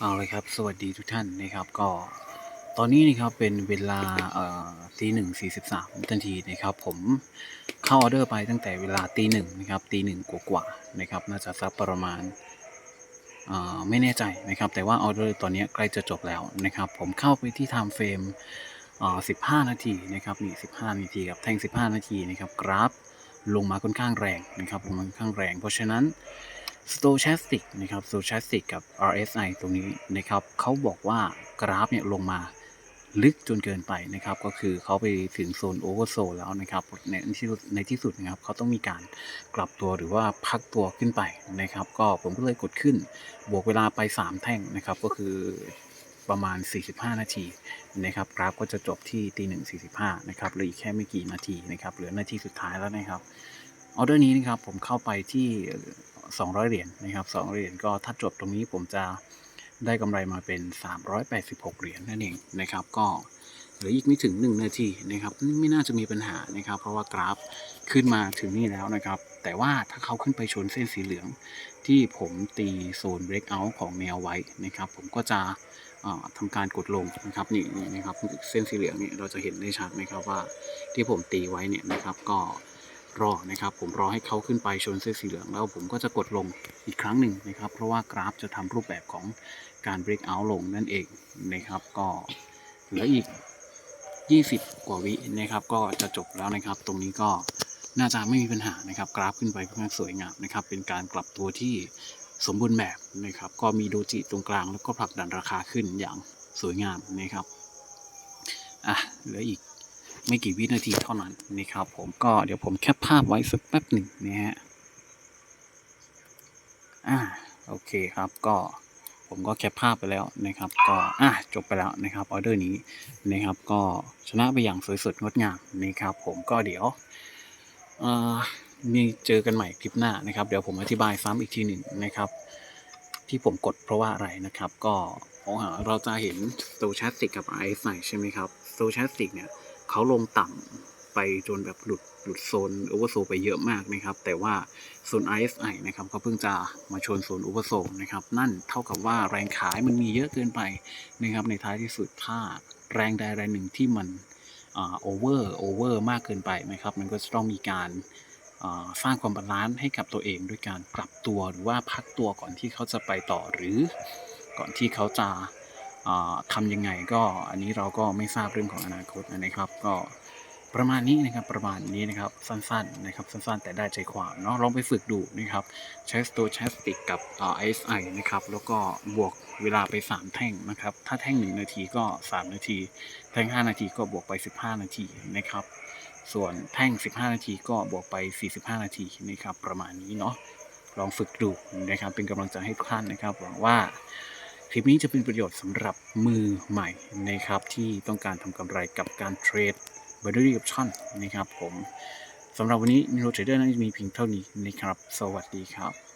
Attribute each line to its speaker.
Speaker 1: เอาเลยครับ สวัสดีทุกท่านนะครับ ก็ตอนนี้นะครับเป็นเวลาเอ่อตีหนึ่งสี่สิบสามนาทีนะครับ ผมเข้าออเดอร์ไปตั้งแต่เวลาตีหนึ่งนะครับตีหนึ่งกว่าๆนะครับน่าจะสักประมาณเอ่อไม่แน่ใจนะครับ แต่ว่าออเดอร์ตอนนี้ใกล้จะจบแล้วนะครับ ผมเข้าไปที่ time frame เอ่อ15นาทีนะครับนี่15นาทีกับแท่ง15นาทีนะครับกราฟลงมาค่อนข้างแรงนะครับลงมาค่อนข้างแรง เพราะฉะนั้น Stochastic นะครับ Stochastic กับ RSI ตรงนี้นะครับเขาบอกว่ากราฟเนี่ยลงมาลึกจนเกินไปนะครับ ก็คือเขาไปถึงโซนโอเวอร์โซแล้วนะครับในที่สุดในที่สุดนะครับเขาต้องมีการกลับตัวหรือว่าพักตัวขึ้นไปนะครับ ก็ผมก็เลยกดขึ้น บวกเวลาไป 3 แท่งนะครับ ก็คือประมาณ 45 นาทีนะครับ กราฟก็จะจบที่ตีหนึ่ง45นะครับเหลืออีกแค่ไม่กี่นาทีนะครับเหลือนาทีสุดท้ายแล้วนะครับ ออเดอร์นี้นะครับผมเข้าไปที่ 200 เหรียญนะครับ200เหรียญก็ถ้าจบตรงนี้ผมจะได้กำไรมาเป็น 386 เหรียญนั่นเองนะครับก็หลืออีกไม่ถึง 1 นาทีนะครับไม่น่าจะมีปัญหานะครับ เพราะว่ากราฟขึ้นมาถึงนี่แล้วนะครับ แต่ว่าถ้าเขาขึ้นไปชนเส้นสีเหลือง ที่ผมตีโซน breakout ของแนวไว้นะครับ ผมก็จะเอ่อทำการกดลงนะครับนี่นี่นะครับเส้นสีเหลืองนี่เราจะเห็นได้ชัดนะครับว่าที่ผมตีไว้เนี่ยนะครับก็ รอนะครับ ผมรอให้เขาขึ้นไปชนเส้นสีเหลือง แล้วผมก็จะกดลงอีกครั้งหนึ่งนะครับ เพราะว่ากราฟจะทำรูปแบบของการ break out ลงนั่นเองนะครับ ก็เหลืออีก 20 กว่าวินะครับ ก็จะจบแล้วนะครับ ตรงนี้ก็น่าจะไม่มีปัญหานะครับ กราฟขึ้นไปค่อนข้างสวยงามนะครับ เป็นการกลับตัวที่สมบูรณ์แบบนะครับ ก็มีโดจิตรงกลางแล้วก็ผลักดันราคาขึ้นอย่างสวยงามนะครับอะเหลืออีก ไม่กี่วินาทีเท่านั้นนะครับผมก็เดี๋ยวผมแคปภาพไว้สักแป๊บหนึ่งนะฮะอ่าโอเคครับก็ผมก็แคปภาพไปแล้วนะครับ ก็อะจบไปแล้วนะครับออเดอร์นี้นะครับ ก็ชนะไปอย่างสวยสดงดงามนะครับ ผมก็เดี๋ยวเอ่อมีเจอกันใหม่คลิปหน้านะครับ เดี๋ยวผมอธิบายซ้ำอีกทีหนึ่งนะครับ ที่ผมกดเพราะว่าอะไรนะครับ ก็เราจะเห็น Stochastic กับ RSI ใช่ไหมครับ Stochastic เนี่ย เขาลงต่ำไปจนแบบหลุดหลุดโซนโอเวอร์โซไปเยอะมากนะครับ แต่ว่าโซน RSI นะครับเขาเพิ่งจะมาชนโซนโอเวอร์โซนะครับ นั่นเท่ากับว่าแรงขายมันมีเยอะเกินไปนะครับ ในท้ายที่สุดถ้าแรงใดแรงหนึ่งที่มันโอเวอร์โอเวอร์มากเกินไปนะครับ มันก็จะต้องมีการสร้างความบาลานซ์ให้กับตัวเองด้วยการปรับตัวหรือว่าพักตัวก่อนที่เขาจะไปต่อหรือก่อนที่เขาจะ ทำยังไงก็อันนี้เราก็ไม่ทราบเรื่องของอนาคตนะครับ ก็ประมาณนี้นะครับประมาณนี้นะครับสั้นๆนะครับสั้นๆ แต่ได้ใจความเนาะลองไปฝึกดูนะครับใช้ Stochastic กับไอ่า ISI นะครับแล้วก็บวกเวลาไป 3 แท่งนะครับ ถ้าแท่ง 1 นาทีก็ 3 นาที แท่ง 5 นาทีก็บวกไป 15 นาทีนะครับ ส่วนแท่ง 15 นาทีก็บวกไป 45 นาทีนะครับประมาณนี้เนาะลองฝึกดูนะครับเป็นกำลังใจให้ทุกท่านนะครับหวังว่า คลิปนี้จะเป็นประโยชน์สำหรับมือใหม่นะครับ ที่ต้องการทำกำไรกับการเทรด Binary Option นะครับผมสำหรับวันนี้นิโรเทรดเดอร์นั้นมีเพียงเท่านี้นะครับ สวัสดีครับ